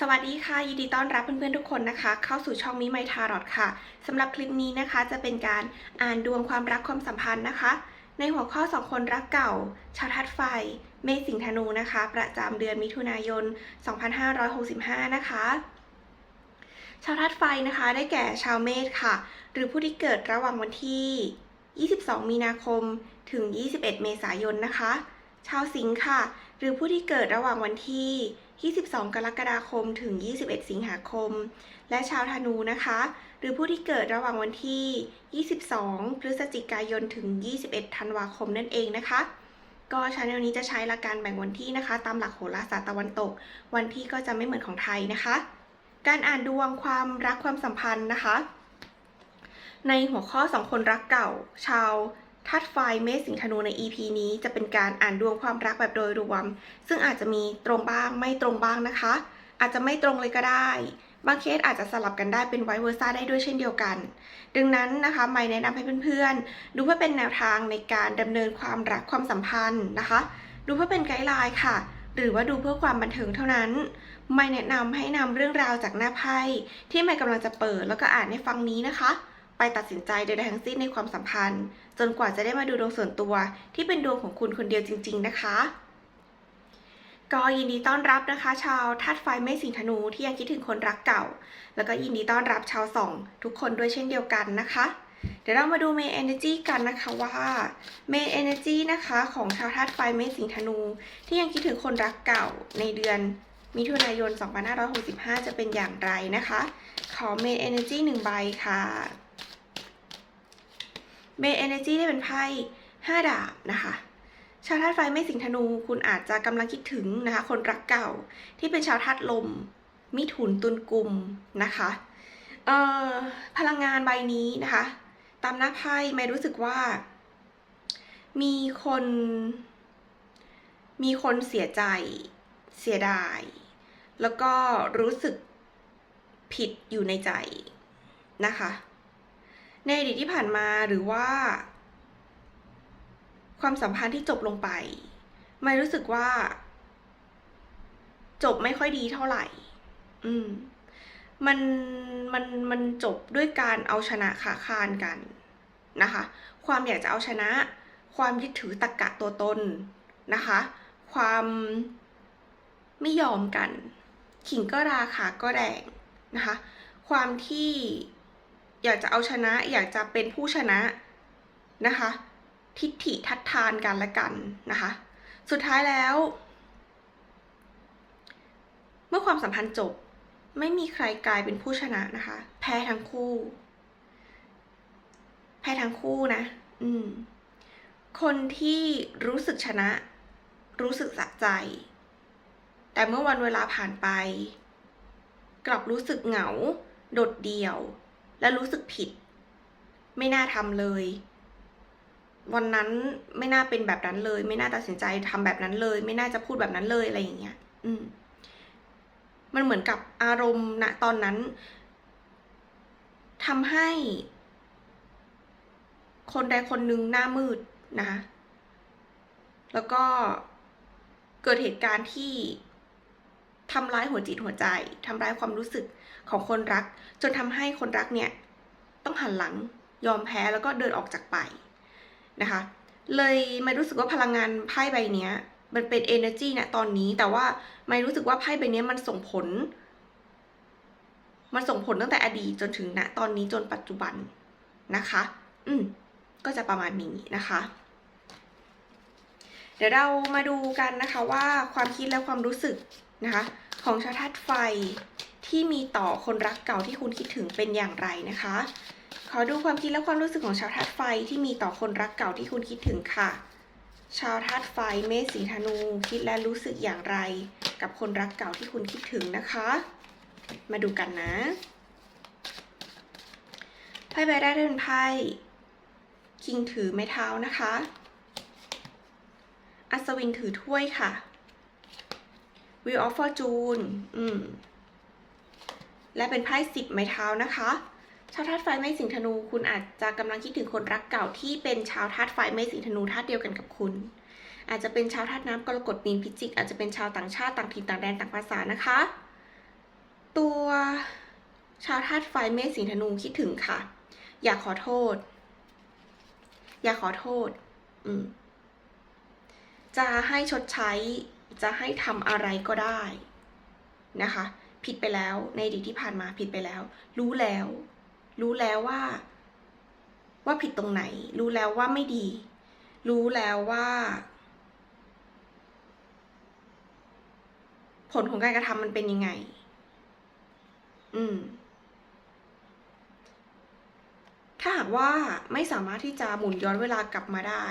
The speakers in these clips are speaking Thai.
สวัสดีค่ะ ยินดีต้อนรับเพื่อนๆทุกคนนะคะ เข้าสู่ช่องมิไมทารอดค่ะสำหรับคลิปนี้นะคะ จะเป็นการอ่านดวงความรักความสัมพันธ์นะคะ ในหัวข้อสองคนรักเก่า ชาวทัดไฟ เมษสิงห์ธนูนะคะ ประจำเดือนมิถุนายน 2565 นะคะ ชาวทัดไฟนะคะ ได้แก่ชาวเมษค่ะ หรือผู้ที่เกิดระหว่างวันที่ 22 มีนาคมถึง 21 เมษายนนะคะ ชาวสิงห์ค่ะ หรือผู้ที่เกิดระหว่างวันที่ 22 กรกฎาคม ถึง 21 สิงหาคม และชาวธนูนะคะ หรือผู้ที่เกิดระหว่างวันที่ 22 พฤศจิกายน ถึง 21 ธันวาคมนั่นเองนะคะ ก็ชาแนลนี้จะใช้หลักการแบ่งวันที่นะคะ ตามหลักโหราศาสตร์ตะวันตก วันที่ก็จะไม่เหมือนของไทยนะคะ การอ่านดวงความรักความสัมพันธ์นะคะ ในหัวข้อสองคนรักเก่า ชาว ทัดไฟเมษสิงห์ธนูใน EP นี้จะเป็นการอ่านดวงความรักแบบโดยรวม ซึ่งอาจจะมีตรงบ้างไม่ตรงบ้างนะคะ อาจจะไม่ตรงเลยก็ได้ บางเคสอาจจะสลับกันได้เป็นไวเวอร์ซ่าได้ด้วยเช่นเดียวกัน ดังนั้นนะคะไม่แนะนำให้เพื่อนๆ ดูเพื่อเป็นแนวทางในการดำเนินความรักความสัมพันธ์นะคะ ดูเพื่อเป็นไกด์ไลน์ค่ะ หรือว่าดูเพื่อความบันเทิงเท่านั้น ไม่แนะนำให้นำเรื่องราวจากหน้าไพ่ที่ไม่กำลังจะเปิดแล้วก็อ่านในฟังนี้นะคะ ไปตัดสินใจใดๆทั้งสิ้นในความสัมพันธ์ จนกว่าจะได้มาดูดวงส่วนตัว ที่เป็นดวงของคุณคนเดียวจริง ๆ นะคะ ก็ยินดีต้อนรับนะคะ ชาวธาตุไฟไม่สิงธนูที่ยังคิดถึงคนรักเก่า แล้วก็ยินดีต้อนรับชาวสองทุกคนด้วยเช่นเดียวกันนะคะ เดี๋ยวเรามาดูเม n Energy กันนะคะว่าเม n Energy นะคะของชาวธาตุไฟเมษสิงธนู ที่ยังคิดถึงคนรักเก่าในเดือนมิถุนายน 2565 จะเป็นอย่างไรนะคะ ขอเม n Energy หนึ่งใบค่ะ เม n Energy ได้เป็นไพ่ห้าดาบนะคะ ชาวธาตุไฟไม่สิงธนู คุณอาจจะกำลังคิดถึงนะคะ คนรักเก่าที่เป็นชาวธาตุลม มิถุนตุลกุมนะคะเอ่อพลังงานใบนี้นะคะ ตามหน้าไพ่ไม่รู้สึกว่า มีคน มีคนเสียใจเสียดาย แล้วก็รู้สึกผิดอยู่ในใจนะคะ ในอดีตที่ผ่านมาหรือว่า ความสัมพันธ์ที่จบลงไป ไม่รู้สึกว่า จบไม่ค่อยดีเท่าไหร่ อืม มันมันมันจบด้วยการเอาชนะขาคานกันนะคะ ความอยากจะเอาชนะ ความยึดถือตรกกะตัวตนนะคะ ความไม่ยอมกัน ขิงก็ราขาก็แดงนะคะ ความที่ อยากจะเอาชนะ อยากจะเป็นผู้ชนะนะคะ ทิฏฐิทัดทานกันและกันนะคะ สุดท้ายแล้ว เมื่อความสัมพันธ์จบไม่มีใครกลายเป็นผู้ชนะนะคะ แพ้ทั้งคู่ แพ้ทั้งคู่นะ อืม คนที่รู้สึกชนะ รู้สึกสะใจ แต่เมื่อวันเวลาผ่านไป กลับรู้สึกเหงา โดดเดี่ยว และรู้สึกผิด ไม่น่าทำเลย วันนั้นไม่น่าเป็นแบบนั้นเลย ไม่น่าตัดสินใจทำแบบนั้นเลย ไม่น่าจะพูดแบบนั้นเลยอะไรอย่างเงี้ย อืม มันเหมือนกับอารมณ์ณตอนนั้นทำให้ คนใดคนหนึ่งหน้ามืดนะคะแล้วก็เกิดเหตุการณ์ที่ทำร้ายหัวจิตหัวใจทำร้ายความรู้สึก ของคนรัก จนทำให้คนรักเนี่ยต้องหันหลังยอมแพ้แล้วก็เดินออกจากไปนะคะ เลยไม่รู้สึกว่าพลังงานไพ่ใบเนี้ย มันเป็น energy นะตอนนี้ แต่ว่าไม่รู้สึกว่าไพ่ใบนี้มันส่งผล มันส่งผลตั้งแต่อดีตจนถึงณตอนนี้จนปัจจุบันนะคะ อืมก็จะประมาณนี้นะคะ เดี๋ยวเรามาดูกันนะคะว่าความคิดและความรู้สึกนะคะ ของชาวธาตุไฟ ที่มีต่อคนรักเก่าที่คุณคิดถึงเป็นอย่างไรนะคะ ขอดูความคิดและความรู้สึกของชาวธาตุไฟที่มีต่อคนรักเก่าที่คุณคิดถึงค่ะ ชาวธาตุไฟเมษสีธนู คิดและรู้สึกอย่างไร กับคนรักเก่าที่คุณคิดถึงนะคะ มาดูกันนะไพ่ใบแรกเป็นไพ่คิงถือไม้เท้านะคะ อัศวินถือถ้วยค่ะ Wheel of Fortune อืม และเป็นไพ่สิบไม้เท้านะคะชาวธาตุไฟไม่สิงธนู คุณอาจจะกำลังคิดถึงคนรักเก่าที่เป็นชาวธาตุไฟไม่สิงธนูธาตุเดียวกันกับคุณ อาจจะเป็นชาวธาตุน้ำกรกฎมีนพิจิก อาจจะเป็นชาวต่างชาติต่างถิ่นต่างแดนต่างภาษานะคะ ตัวชาวธาตุไฟเมษสิงธนูคิดถึงค่ะ อยากขอโทษ อยากขอโทษ อืมจะให้ชดใช้ จะให้ทำอะไรก็ได้นะคะ ผิดไปแล้ว ในอดีตที่ผ่านมาผิดไปแล้ว รู้แล้ว รู้แล้วว่า ว่าผิดตรงไหน รู้แล้วว่าไม่ดี รู้แล้วว่า ผลของการกระทำมันเป็นยังไง อืม ถ้าหากว่าไม่สามารถที่จะหมุนย้อนเวลากลับมาได้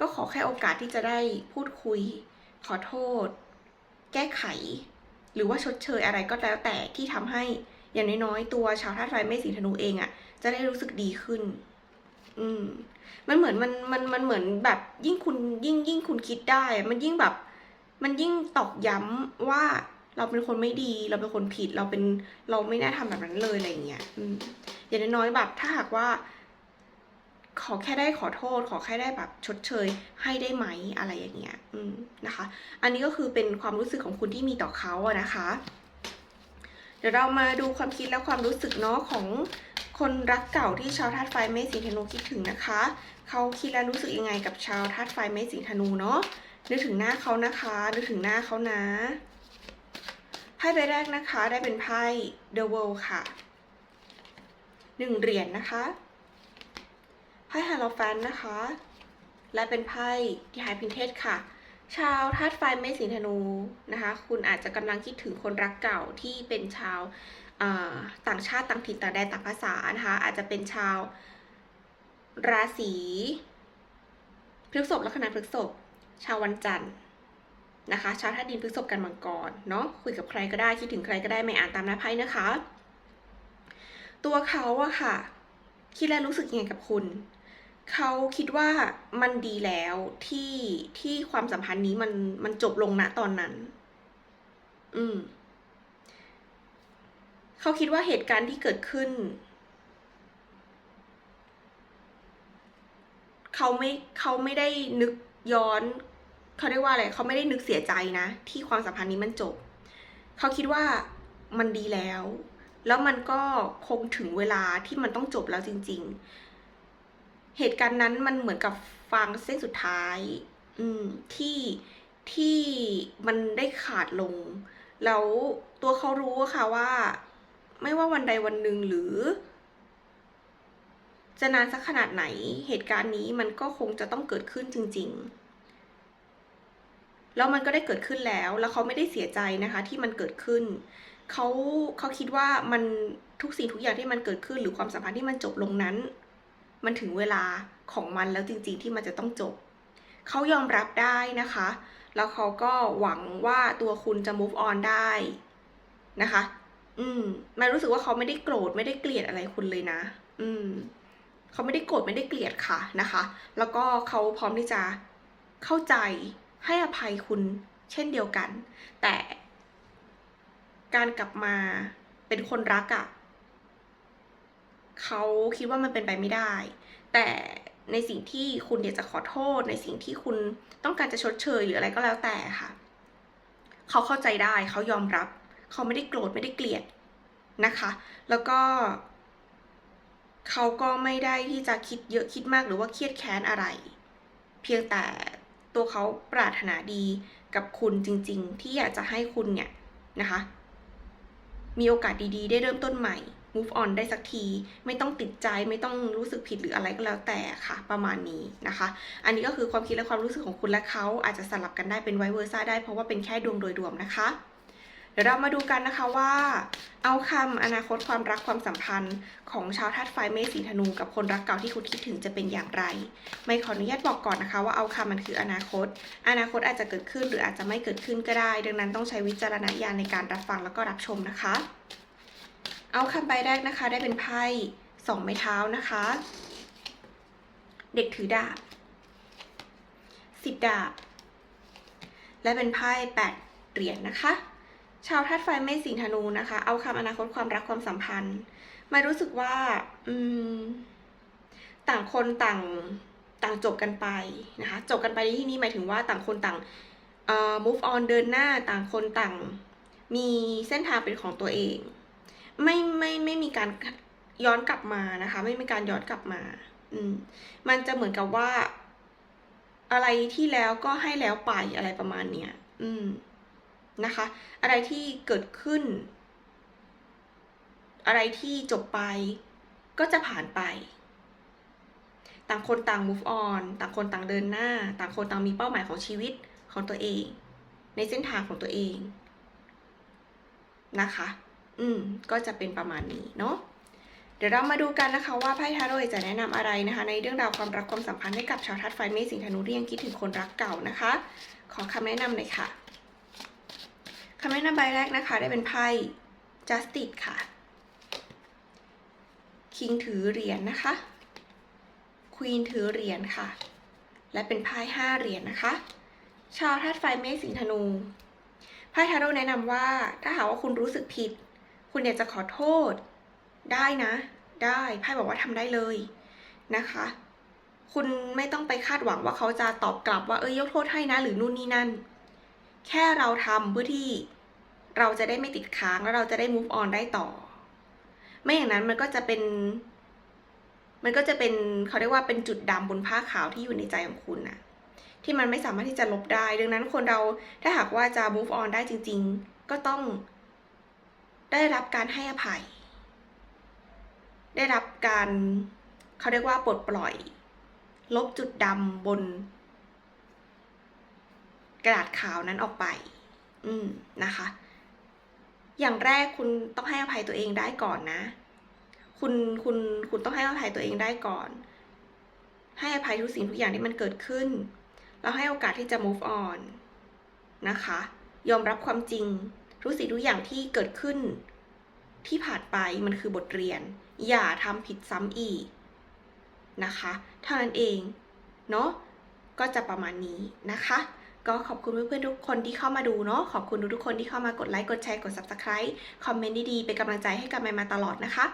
ก็ขอแค่โอกาสที่จะได้พูดคุย ขอโทษ แก้ไข หรือว่าชดเชยอะไรก็แล้วแต่ที่ทำให้อย่างน้อยๆตัวชาวธาตุไฟไม่สีธนูเองอะ่ะ จะได้รู้สึกดีขึ้น อืม มันเหมือนมันมันมันเหมือนแบบยิ่งคุณยิ่งยิ่งคุณคิดได้อะมันยิ่งแบบ มันยิ่งตอกย้ำว่าเราเป็นคนไม่ดี เราเป็นคนผิดเราเป็นเราไม่น่าทำแบบนั้นเลยอะไรเงี้ย อืมอย่างน้อยๆแบบถ้าหากว่า ขอแค่ได้ขอโทษ ขอแค่ได้แบบชดเชย ให้ได้ไหมอะไรอย่างเงี้ยอืมนะคะ อันนี้ก็คือเป็นความรู้สึกของคุณที่มีต่อเขาอะนะคะ เดี๋ยวเรามาดูความคิดและความรู้สึกเนาะของคนรักเก่าที่ชาวธาตุไฟเมษสิงธนูคิดถึงนะคะ เขาคิดและรู้สึกยังไงกับชาวธาตุไฟเมษสิงธนูเนาะนึกถึงหน้าเขานะคะนึกถึงหน้าเขานะไพ่ใบแรกนะคะ ได้เป็นไพ่ The World ค่ะหนึ่งเหรียญนนะคะ ไพ่ฮาโลแฟนนะคะ และเป็นไพ่ที่ไฮพินเทสค่ะ ชาวธาตุไฟเมษสิงห์ธนูนะคะ คุณอาจจะกำลังคิดถึงคนรักเก่าที่เป็นชาวต่างชาติต่างถิ่นต่างแดนต่างภาษานะคะ อาจจะเป็นชาวราศีพฤษภลัคนาพฤษภชาววันจันทร์นะคะชาวธาตุดินพฤษภกันมังกรเนาะคุยกับใครก็ได้คิดถึงใครก็ได้ไม่อ่านตามหน้าไพ่นะคะ ตัวเขาอะค่ะ คิดและรู้สึกยังไงกับคุณ เขาคิดว่ามันดีแล้วที่ที่ความสัมพันธ์นี้มันมันจบลงณตอนนั้น อืม เขาคิดว่าเหตุการณ์ที่เกิดขึ้น เขาไม่เขาไม่ได้นึกย้อน เขาเรียกว่าอะไรเขาไม่ได้นึกเสียใจนะ ที่ความสัมพันธ์นี้มันจบ เขาคิดว่ามันดีแล้ว แล้วมันก็คงถึงเวลาที่มันต้องจบแล้วจริง ๆ เหตุการณ์นั้นมันเหมือนกับฟางเส้นสุดท้าย อืมที่ที่มันได้ขาดลง แล้วตัวเขารู้อะค่ะว่า ไม่ว่าวันใดวันหนึ่งหรือ จะนานสักขนาดไหน เหตุการณ์นี้มันก็คงจะต้องเกิดขึ้นจริง ๆ แล้วมันก็ได้เกิดขึ้นแล้ว แล้วเขาไม่ได้เสียใจนะคะ ที่มันเกิดขึ้นเขาเขาคิดว่ามันทุกสิ่งทุกอย่างที่มันเกิดขึ้น หรือความสัมพันธ์ที่มันจบลงนั้น มันถึงเวลาของมันแล้วจริงๆที่มันจะต้องจบ เขายอมรับได้นะคะ แล้วเขาก็หวังว่าตัวคุณจะ move on ได้นะคะ อืมมันรู้สึกว่าเขาไม่ได้โกรธไม่ได้เกลียดอะไรคุณเลยนะ อืม เขาไม่ได้โกรธไม่ได้เกลียดค่ะนะคะ แล้วก็เขาพร้อมที่จะเข้าใจให้อภัยคุณเช่นเดียวกัน แต่การกลับมาเป็นคนรักอะ่ะ เขาคิดว่ามันเป็นไปไม่ได้ แต่ในสิ่งที่คุณอยากจะขอโทษ ในสิ่งที่คุณต้องการจะชดเชยหรืออะไรก็แล้วแต่ค่ะ เขาเข้าใจได้เขายอมรับ เขาไม่ได้โกรธไม่ได้เกลียดนะคะ แล้วก็ เขาก็ไม่ได้ที่จะคิดเยอะคิดมากหรือว่าเครียดแค้นอะไร เพียงแต่ตัวเขาปรารถนาดีกับคุณจริง ๆ ที่อยากจะให้คุณเนี่ยนะคะ มีโอกาสดีๆ ได้เริ่มต้นใหม่ move on ได้สักที ไม่ต้องติดใจไม่ต้องรู้สึกผิดหรืออะไรก็แล้วแต่ค่ะ ประมาณนี้นะคะ อันนี้ก็คือความคิดและความรู้สึกของคุณและเขาอาจจะสลับกันได้เป็นไวเวอร์ซ่าได้เพราะว่าเป็นแค่ดวงโดยรวมนะคะเดี๋ยวเรามาดูกันนะคะว่า เอาคำอนาคตความรักความสัมพันธ์ของชาวธาตุไฟเมษสีธนูกับคนรักเก่าที่คุณคิดถึงจะเป็นอย่างไร ไม่ขออนุญาตบอกก่อนนะคะว่าเอาคำมันคืออนาคต อนาคตอาจจะเกิดขึ้นหรืออาจจะไม่เกิดขึ้นก็ได้ ดังนั้นต้องใช้วิจารณญาณในการรับฟังแล้วก็รับชมนะคะ เอาคำใบแรกนะคะ ได้เป็นไพ่สองไม้เท้านะคะ เด็กถือดาบสิบดาบ และเป็นไพ่แปดเหรียญนะคะ ชาวธาตุไฟไม่สิงธนูนะคะ เอาคำอนาคตความรักความสัมพันธ์ไม่รู้สึกว่า อืม ต่างคนต่างต่างจบกันไปนะคะ จบกันไปในที่นี้หมายถึงว่าต่างคนต่างเอ่อ move on เดินหน้าต่างคนต่างมีเส้นทางเป็นของตัวเอง ไม่ไม่ไม่มีการย้อนกลับมานะคะ ไม่มีการย้อนกลับมา อืม มันจะเหมือนกับว่า อะไรที่แล้วก็ให้แล้วไปอะไรประมาณเนี้ยอืมนะคะ อะไรที่เกิดขึ้น อะไรที่จบไปก็จะผ่านไป ต่างคนต่าง move on ต่างคนต่างเดินหน้า ต่างคนต่างมีเป้าหมายของชีวิตของตัวเอง ในเส้นทางของตัวเองนะคะ อืม ก็จะเป็นประมาณนี้เนาะ เดี๋ยวเรามาดูกันนะคะว่าไพ่ทาโร่จะแนะนำอะไรนะคะ ในเรื่องราวความรักความสัมพันธ์ให้กับชาวทัดไฟเมษสิงธนูที่ยังคิดถึงคนรักเก่านะคะ ขอคำแนะนำหน่อยค่ะคำแนะนำใบแรกนะคะ ได้เป็นไพ่ justice ค่ะ คิงถือเหรียญนะคะ ควีนถือเหรียญค่ะ และเป็นไพ่ห้าเหรียญนะคะ ชาวธาตุไฟเมษสิงธนูไพ่ทาโร่แนะนำว่าถ้าหากว่าคุณรู้สึกผิด คุณอยากจะขอโทษ ได้นะ ได้ไพ่บอกว่าทำได้เลยนะคะ คุณไม่ต้องไปคาดหวังว่าเขาจะตอบกลับว่าเอ้ยยกโทษให้นะ หรือนู่นนี่นั่น แค่เราทำเพื่อที่เราจะได้ไม่ติดค้างแล้วเราจะได้ move on ได้ต่อ ไม่อย่างนั้นมันก็จะเป็น มันก็จะเป็นเขาเรียกว่าเป็นจุดดำบนผ้าขาวที่อยู่ในใจของคุณนะที่มันไม่สามารถที่จะลบได้ ดังนั้นคนเราถ้าหากว่าจะ move on ได้จริง ๆ ก็ต้อง ได้รับการให้อภัย ได้รับการเขาเรียกว่าปลดปล่อย ลบจุดดำบน กระดาษขาวนั้นออกไป อืมนะคะ อย่างแรกคุณต้องให้อภัยตัวเองได้ก่อนนะ คุณคุณคุณต้องให้อภัยตัวเองได้ก่อน ให้อภัยทุกสิ่งทุกอย่างที่มันเกิดขึ้น แล้วให้โอกาสที่จะ move on นะคะ ยอมรับความจริง ทุกสิ่งทุกอย่างที่เกิดขึ้นที่ผ่านไปมันคือบทเรียน อย่าทำผิดซ้ำอีกนะคะเท่านั้นเอง เนาะก็จะประมาณนี้นะคะ ก็ขอบคุณเพื่อนๆทุกคนที่เข้ามาดูเนาะขอบคุณทุกคนที่เข้ามากดไลค์กดแชร์กด subscribe คอมเมนต์ดีๆเป็นกำลังใจให้กับแมนมาตลอดนะคะ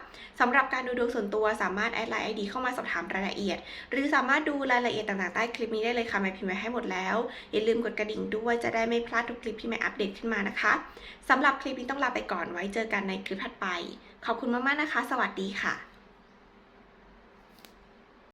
สำหรับการดูดวงส่วนตัวสามารถแอดไลน์ไอดีเข้ามาสอบถามรายละเอียด หรือสามารถดูรายละเอียดต่างๆใต้คลิปนี้ได้เลยค่ะแม่พิมพ์ไว้ให้หมดแล้วอย่าลืมกดกระดิ่งด้วยจะได้ไม่พลาดทุกคลิปที่แม่อัปเดตขึ้นมานะคะสำหรับคลิปนี้ต้องลาไปก่อนไว้เจอกันในคลิปถัดไป ขอบคุณมากๆนะคะ สวัสดีค่ะ